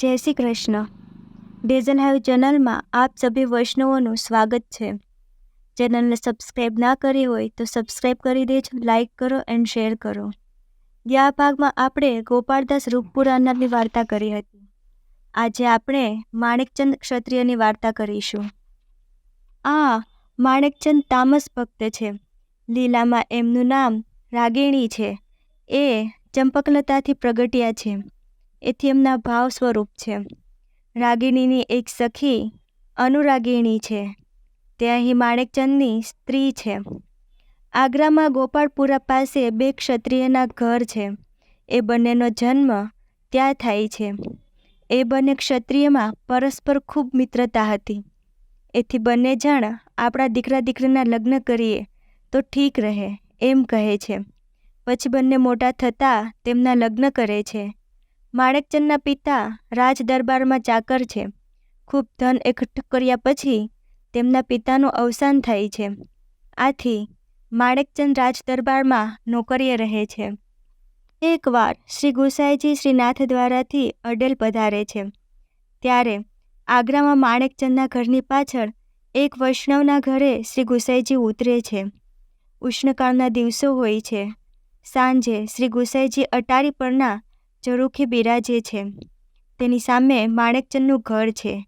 જય શ્રી કૃષ્ણ. ડેઝન હાઈવ ચેનલમાં આપ સભી વૈષ્ણવોનું સ્વાગત છે. ચેનલને સબસ્ક્રાઈબ ના કરી હોય તો સબસ્ક્રાઈબ કરી દેજો, લાઇક કરો એન્ડ શેર કરો. ગયા ભાગમાં આપણે ગોપાળદાસ રૂપપુરાનાની વાર્તા કરી હતી. આજે આપણે માણેકચંદ ક્ષત્રિયની વાર્તા કરીશું. આ માણેકચંદ તામસ ભક્ત છે. લીલામાં એમનું નામ રાગિણી છે. એ ચંપકલતાથી પ્રગટ્યા છે. એથી એમના ભાવ સ્વરૂપ છે. રાગિણીની એક સખી અનુરાગિણી છે. તે અહીં માણેકચંદની સ્ત્રી છે. આગ્રામાં ગોપાળપુરા પાસે બે ક્ષત્રિયના ઘર છે. એ બંનેનો જન્મ ત્યાં થાય છે. એ બંને ક્ષત્રિયમાં પરસ્પર ખૂબ મિત્રતા હતી. એથી બંને જણ આપણા દીકરા દીકરીના લગ્ન કરીએ તો ઠીક રહે એમ કહે છે. પછી બંને મોટા થતાં તેમના લગ્ન કરે છે. માણેકચંદના પિતા રાજ દરબારમાં ચાકર છે. ખૂબ ધન એકઠું કર્યા પછી તેમના પિતાનું અવસાન થાય છે. આથી માણેકચંદ રાજ દરબારમાં નોકરીએ રહે છે. એકવાર શ્રી ગુસાઈજી શ્રીનાથ દ્વારાથી અડેલ પધારે છે. ત્યારે આગ્રામાં માણેકચંદના ઘરની પાછળ એક વૈષ્ણવના ઘરે શ્રી ગુસાઈજી ઉતરે છે. ઉષ્ણકાળના દિવસો હોય છે. સાંજે શ્રી ગુસાઈજી અટારી પરના ઝરૂખે બિરાજે છે. તેની સામે માણેકચંદનું ઘર છે.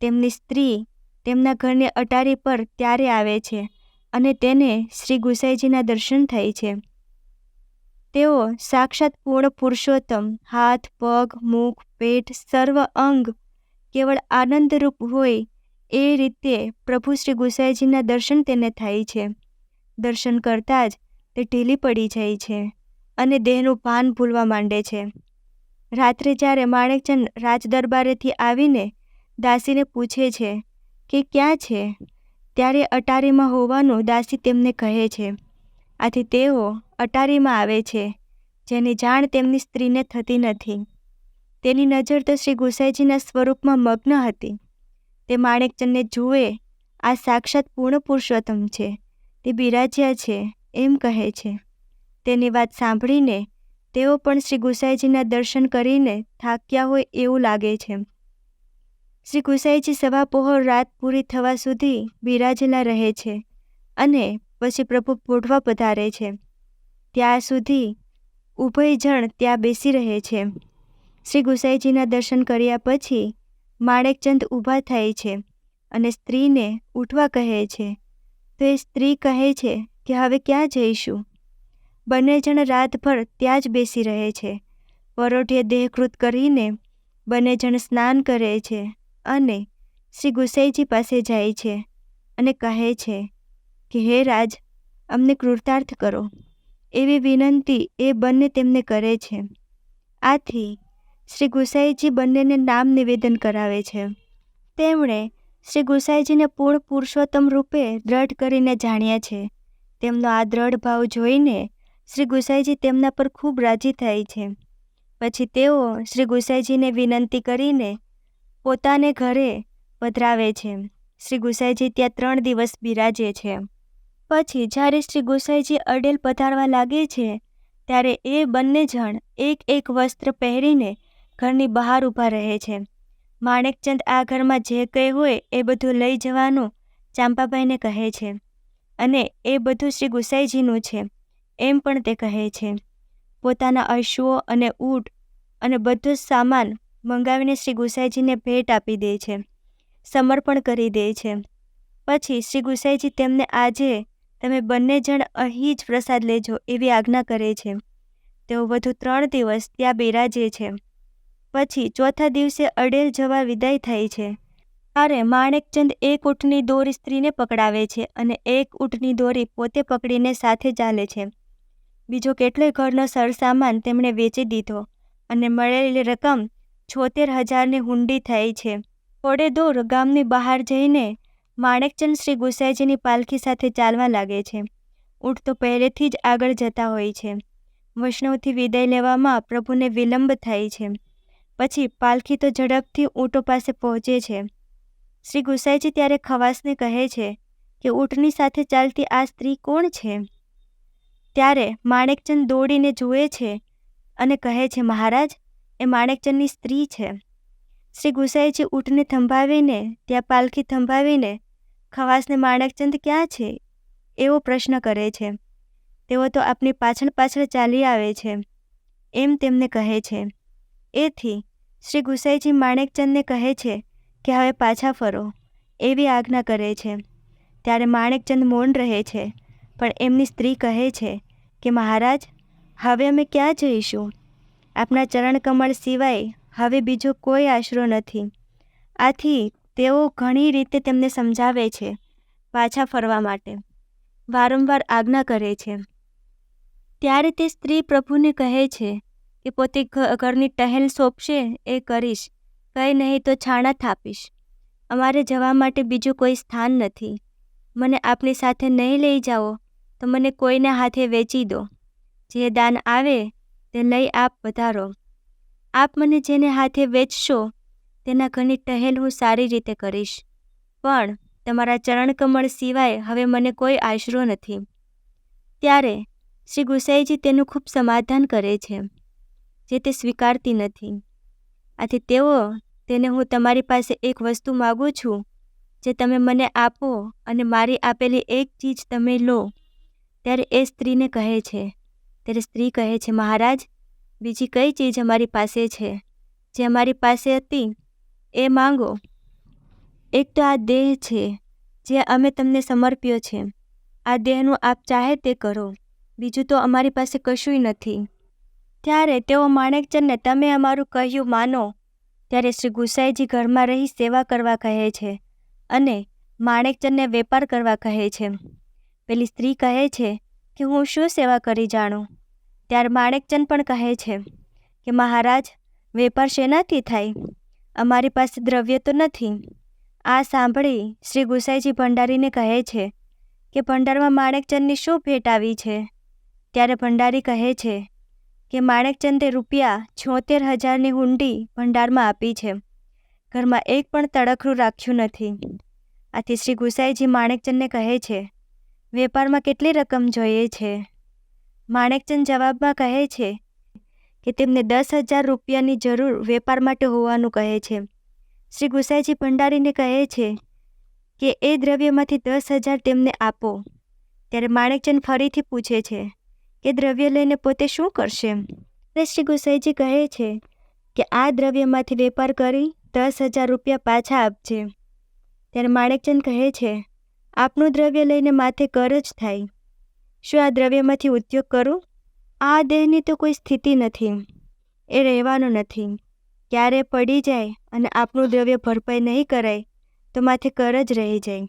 તેમની સ્ત્રી તેમના ઘરની અટારી પર ત્યારે આવે છે અને તેને શ્રી ગુસાઈજીના દર્શન થાય છે. તેઓ સાક્ષાત પૂર્ણ પુરુષોત્તમ, હાથ, પગ, મુખ, પેટ, સર્વ અંગ કેવળ આનંદરૂપ હોય એ રીતે પ્રભુ શ્રી ગુસાઈજીના દર્શન તેને થાય છે. દર્શન કરતાં જ તે ઢીલી પડી જાય છે અને દેહનું ભાન ભૂલવા માંડે છે. રાત્રે જ્યારે માણેકચંદ રાજદરબારેથી આવીને દાસીને પૂછે છે કે ક્યાં છે, ત્યારે અટારીમાં હોવાનું દાસી તેમને કહે છે, આથી તેઓ અટારીમાં આવે છે, જેની જાણ તેમની સ્ત્રીને થતી નથી. તેની નજર તો શ્રી ગુસાઈજીના સ્વરૂપમાં મગ્ન હતી. તે માણેકચંદને જુએ આ સાક્ષાત પૂર્ણ પુરુષોત્તમ છે. તે બિરાજ્યા છે, એમ કહે છે. તેની વાત સાંભળીને તેઓ પણ શ્રી ગુસાઈજીના દર્શન કરીને થાક્યા હોય એવું લાગે છે. શ્રી ગુસાઈજી સવા પહોર રાત પૂરી થવા સુધી બિરાજેલા રહે છે અને પછી પ્રભુ પોઢવા પધારે છે. ત્યાં સુધી ઉભય જણ ત્યાં બેસી રહે છે. શ્રી ગુસાઈજીના દર્શન કર્યા પછી માણેકચંદ ઊભા થાય છે અને સ્ત્રીને ઉઠવા કહે છે. તો એ સ્ત્રી કહે છે કે, હવે ક્યાં જઈશું? બંને જણ રાતભર ત્યાં જ બેસી રહે છે. પરોઠે દેહકૃત કરીને બંને જણ સ્નાન કરે છે અને શ્રી ગુસાઈજી પાસે જાય છે અને કહે છે કે, હે રાજ, અમને કૃતાર્થ કરો. એવી વિનંતી એ બંને તેમને કરે છે. આથી શ્રી ગુસાઈજી બંનેને નામ નિવેદન કરાવે છે. તેમણે શ્રી ગુસાઈજીને પૂર્ણ પુરુષોત્તમ રૂપે દ્રઢ કરીને જાણ્યા છે. તેમનો આ દ્રઢ ભાવ જોઈને શ્રી ગુસાઈજી તેમના પર ખૂબ રાજી થાય છે. પછી તેઓ શ્રી ગુસાઈજીને વિનંતી કરીને પોતાને ઘરે પધરાવે છે. શ્રી ગુસાઈજી ત્યાં ત્રણ દિવસ બિરાજે છે. પછી જ્યારે શ્રી ગુસાઈજી અડેલ પધારવા લાગે છે, ત્યારે એ બંને જણ એક એક વસ્ત્ર પહેરીને ઘરની બહાર ઊભા રહે છે. માણેકચંદ આ ઘરમાં જે કંઈ હોય એ બધું લઈ જવાનું ચાંપાભાઈને કહે છે. અને એ બધું શ્રી ગુસાઈજીનું છે. એમ પણ તે કહે છે. પોતાના અશ્વો અને ઊંટ અને બધો જ સામાન મંગાવીને શ્રી ગુસાઈજીને ભેટ આપી દે છે. સમર્પણ કરી દે છે. પછી શ્રી ગુસાઈજી તેમને આજે તમે બંને જણ અહીં જ પ્રસાદ લેજો એવી આજ્ઞા કરે છે. તેઓ વધુ ત્રણ દિવસ ત્યાં બિરાજે છે. પછી ચોથા દિવસે અડેલ જવા વિદાય થાય છે. ત્યારે માણેકચંદ એક ઊંટની દોરી સ્ત્રીને પકડાવે છે અને એક ઊંટની દોરી પોતે પકડીને સાથે ચાલે છે. બીજો કેટલોય ઘરનો સરસામાન તેમણે વેચી દીધો અને મળેલી રકમ છોતેર હજારની હુંડી થઈ છે. થોડે દૂર ગામની બહાર જઈને માણેકચંદ શ્રી ગુસાઈજીની પાલખી સાથે ચાલવા લાગે છે. ઊંટ તો પહેલેથી જ આગળ જતા હોય છે. વૈષ્ણવથી વિદાય લેવામાં પ્રભુને વિલંબ થાય છે. પછી પાલખી તો ઝડપથી ઊંટો પાસે પહોંચે છે. શ્રી ગુસાઈજી ત્યારે ખવાસને કહે છે કે, ઊંટની સાથે ચાલતી આ સ્ત્રી કોણ છે? ત્યારે માણેકચંદ દોડીને જુએ છે અને કહે છે, મહારાજ, એ માણેકચંદની સ્ત્રી છે. શ્રી ગુસાઈજી ઊંટને થંભાવીને, ત્યાં પાલખી થંભાવીને, ખવાસને માણેકચંદ ક્યાં છે? એવો પ્રશ્ન કરે છે. તેઓ તો આપની પાછળ પાછળ ચાલી આવે છે. એમ તેમને કહે છે. એથી શ્રી ગુસાઈજી માણેકચંદને કહે છે કે, હવે પાછા ફરો. એવી આજ્ઞા કરે છે. ત્યારે માણેકચંદ મૌન રહે છે, પણ એમની સ્ત્રી કહે છે કે મહારાજ, હવે અમે ક્યાં જઈશું? આપના ચરણકમળ સિવાય હવે બીજો કોઈ આશરો નથી. આથી તેઓ ઘણી રીતે તેમને સમજાવે છે પાછા ફરવા માટે. વારંવાર આજ્ઞા કરે છે. ત્યારે તે સ્ત્રી પ્રભુને કહે છે કે પોતે ઘરની ટહેલ સોંપશે, એ કરીશ. કંઈ નહીં તો છાણા થાપીશ. અમારે જવા માટે બીજું કોઈ સ્થાન નથી. મને આપની સાથે નહીં લઈ જાઓ. તો મને કોઈને હાથે વેચી દો. જે દાન આવે, તે લઈ આપ વધારો. આપ મને જેને હાથે વેચશો, તેના ઘણી ટહેલ હું સારી રીતે કરીશ. પણ તમારા ચરણકમળ સિવાય હવે મને કોઈ આશરો નથી. ત્યારે શ્રી ગુસાઈજી તેનું ખૂબ સમાધાન કરે છે, જે તે સ્વીકારતી નથી. આથી તેઓ તેને હું તમારી પાસે એક વસ્તુ માગું છું, જે તમે મને આપો અને મારી આપેલી એક ચીજ તમે લો. ત્યારે એ સ્ત્રીને કહે છે, ત્યારે સ્ત્રી કહે છે, મહારાજ, બીજી કઈ ચીજ અમારી પાસે છે, જે અમારી પાસે હતી? એ માંગો. એક તો આ દેહ છે, જે અમે તમને સમર્પ્યો છે. આ દેહનું આપ ચાહે તે કરો. બીજું તો અમારી પાસે કશુંય નથી. ત્યારે તેઓ માણેકચંદને તમે અમારું કહ્યું માનો. ત્યારે શ્રી ગુસાઈજી ઘરમાં રહી સેવા કરવા કહે છે અને માણેકચંદને વેપાર કરવા કહે છે. પેલી સ્ત્રી કહે છે કે હું શું સેવા કરી જાણું? ત્યારે માણેકચંદ પણ કહે છે કે, મહારાજ, વેપાર શેનાથી થાય? અમારી પાસે દ્રવ્ય તો નથી. આ સાંભળી શ્રી ગુસાઈજી ભંડારીને કહે છે કે, ભંડારમાં માણેકચંદની શું ભેટ આવી છે? ત્યારે ભંડારી કહે છે કે, માણેકચંદે રૂપિયા છોતેર હજારની હુંડી ભંડારમાં આપી છે. ઘરમાં એક પણ તડખરું રાખ્યું નથી. આથી શ્રી ગુસાઈજી માણેકચંદને કહે છે વેપારમાં કેટલી રકમ જોઈએ છે? માણેકચંદ જવાબમાં કહે છે કે તેમને દસ હજાર રૂપિયાની જરૂર વેપાર માટે હોવાનું કહે છે. શ્રી ગુસાઈજી ભંડારીને કહે છે કે એ દ્રવ્યમાંથી દસ હજાર તેમને આપો. ત્યારે માણેકચંદ ફરીથી પૂછે છે કે દ્રવ્ય લઈને પોતે શું કરશે? શ્રી ગુસાઈજી કહે છે કે આ દ્રવ્યમાંથી વેપાર કરી દસ હજાર રૂપિયા પાછા આપજે. ત્યારે માણેકચંદ કહે છે આપનું દ્રવ્ય લઈને માથે કર જ થાય. શું આ દ્રવ્યમાંથી ઉદ્યોગ કરું? આ દેહની તો કોઈ સ્થિતિ નથી. એ રહેવાનું નથી. ક્યારે પડી જાય અને આપનું દ્રવ્ય ભરપાઈ નહીં કરાય, તો માથે કર જ રહી જાય.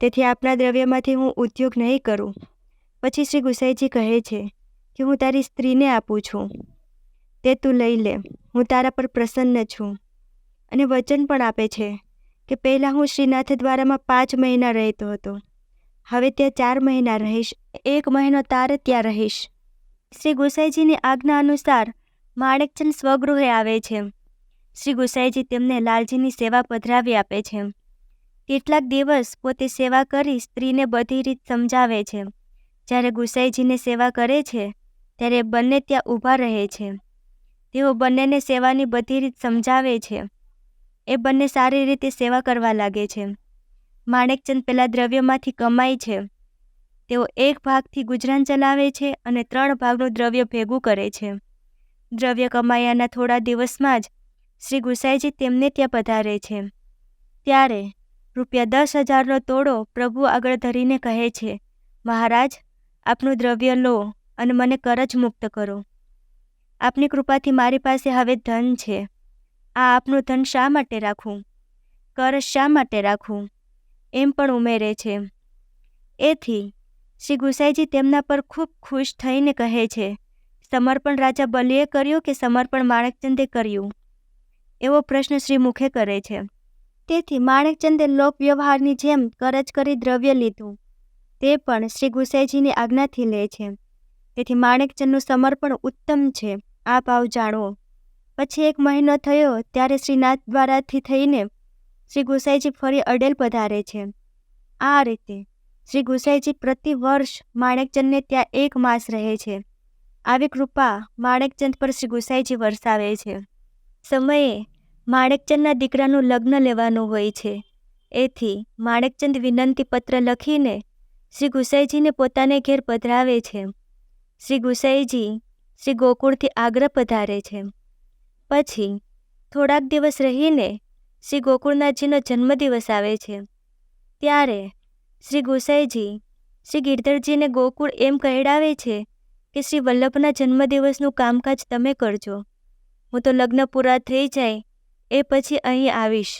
તેથી આપના દ્રવ્યમાંથી હું ઉદ્યોગ નહીં કરું. પછી શ્રી ગુસાઈજી કહે છે કે હું તારી સ્ત્રીને આપું છું. તે તું લઈ લે. હું તારા પર પ્રસન્ન છું. અને વચન પણ આપે છે. કે પહેલાં હું શ્રીનાથ દ્વારામાં પાંચ મહિના રહેતો હતો. હવે ત્યાં ચાર મહિના રહીશ. એક મહિનો તારે ત્યાં રહીશ. શ્રી ગુસાઈજીની આજ્ઞા અનુસાર માણેકચંદ સ્વગૃહે આવે છે. શ્રી ગુસાઈજી તેમને લાલજીની સેવા પધરાવી આપે છે. કેટલાક દિવસ પોતે સેવા કરી સ્ત્રીને બધી રીત સમજાવે છે. જ્યારે ગુસાઈજીને સેવા કરે છે, ત્યારે બંને ત્યાં ઊભા રહે છે. તેઓ બંનેને સેવાની બધી રીત સમજાવે છે. એ બંને સારી રીતે સેવા કરવા લાગે છે. માણેકચંદ પેલા દ્રવ્યમાંથી કમાય છે. તેઓ એક ભાગથી ગુજરાન ચલાવે છે અને ત્રણ ભાગનું દ્રવ્ય ભેગું કરે છે. દ્રવ્ય કમાયાના થોડા દિવસમાં જ શ્રી ગુસાઈજી તેમને ત્યાં પધારે છે. ત્યારે રૂપિયા દસ હજારનો તોડો પ્રભુ આગળ ધરીને કહે છે, મહારાજ, આપનું દ્રવ્ય લો અને મને કરજ મુક્ત કરો. આપની કૃપાથી મારી પાસે હવે ધન છે. આ આપનું ધન શા માટે રાખવું? કરજ શા માટે રાખવું? એમ પણ ઉમેરે છે. એથી, શ્રી ગુસાઈજી તેમના પર ખૂબ ખુશ થઈને કહે છે, સમર્પણ રાજા બલિએ કર્યું કે સમર્પણ માણેકચંદે કર્યું? એવો પ્રશ્ન શ્રી મુખે કરે છે. તેથી માણેકચંદે લોકવ્યવહારની જેમ કરજ કરી દ્રવ્ય લીધું. તે પણ શ્રી ગુસાઈજીની આજ્ઞાથી લે છે. તેથી માણેકચંદનું સમર્પણ ઉત્તમ છે. આપ આવ જાણવો પછી એક મહિનો થયો ત્યારે શ્રીનાથ દ્વારાથી થઈને શ્રી ગુસાઈજી ફરી અડેલ પધારે છે. આ રીતે શ્રી ગુસાઈજી પ્રતિ વર્ષ માણેકચંદને ત્યાં એક માસ રહે છે. આવી કૃપા માણેકચંદ પર શ્રી ગુસાઈજી વરસાવે છે. સમયે માણેકચંદના દીકરાનું લગ્ન લેવાનું હોય છે. એથી માણેકચંદ વિનંતી પત્ર લખીને શ્રી ગુસાઈજીને પોતાને ઘેર પધરાવે છે. શ્રી ગુસાઈજી શ્રી ગોકુળથી આગ્રહ પધારે છે. પછી થોડાક દિવસ રહીને શ્રી ગોકુળનાથજીનો જન્મદિવસ આવે છે. ત્યારે શ્રી ગુસાઈજી શ્રી ગિરધરજીને ગોકુળ એમ કહેડાવે છે કે, શ્રી વલ્લભના જન્મદિવસનું કામકાજ તમે કરજો. હું તો લગ્ન પૂરા થઈ જાય એ પછી અહીં આવીશ.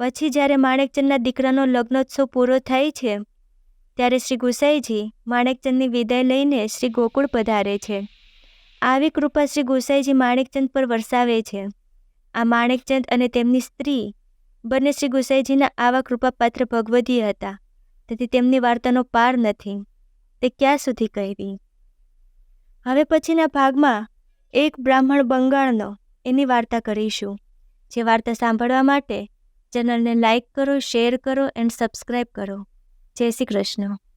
પછી જ્યારે માણેકચંદના દીકરાનો લગ્નોત્સવ પૂરો થાય છે, ત્યારે શ્રી ગુસાઈજી માણેકચંદની વિદાય લઈને શ્રી ગોકુળ પધારે છે. આવી કૃપા શ્રી ગુસાઈજી માણેકચંદ પર વરસાવે છે. આ માણેકચંદ અને તેમની સ્ત્રી બંને શ્રી ગુસાઈજીના આવા કૃપાપાત્ર ભગવતી હતા. તેથી તેમની વાર્તાનો પાર નથી. તે ક્યાં સુધી કહેવી? હવે પછીના ભાગમાં એક બ્રાહ્મણ બંગાળનો એની વાર્તા કરીશું. જે વાર્તા સાંભળવા માટે ચેનલને લાઇક કરો, શેર કરો, એન્ડ સબસ્ક્રાઈબ કરો. જય શ્રી કૃષ્ણ.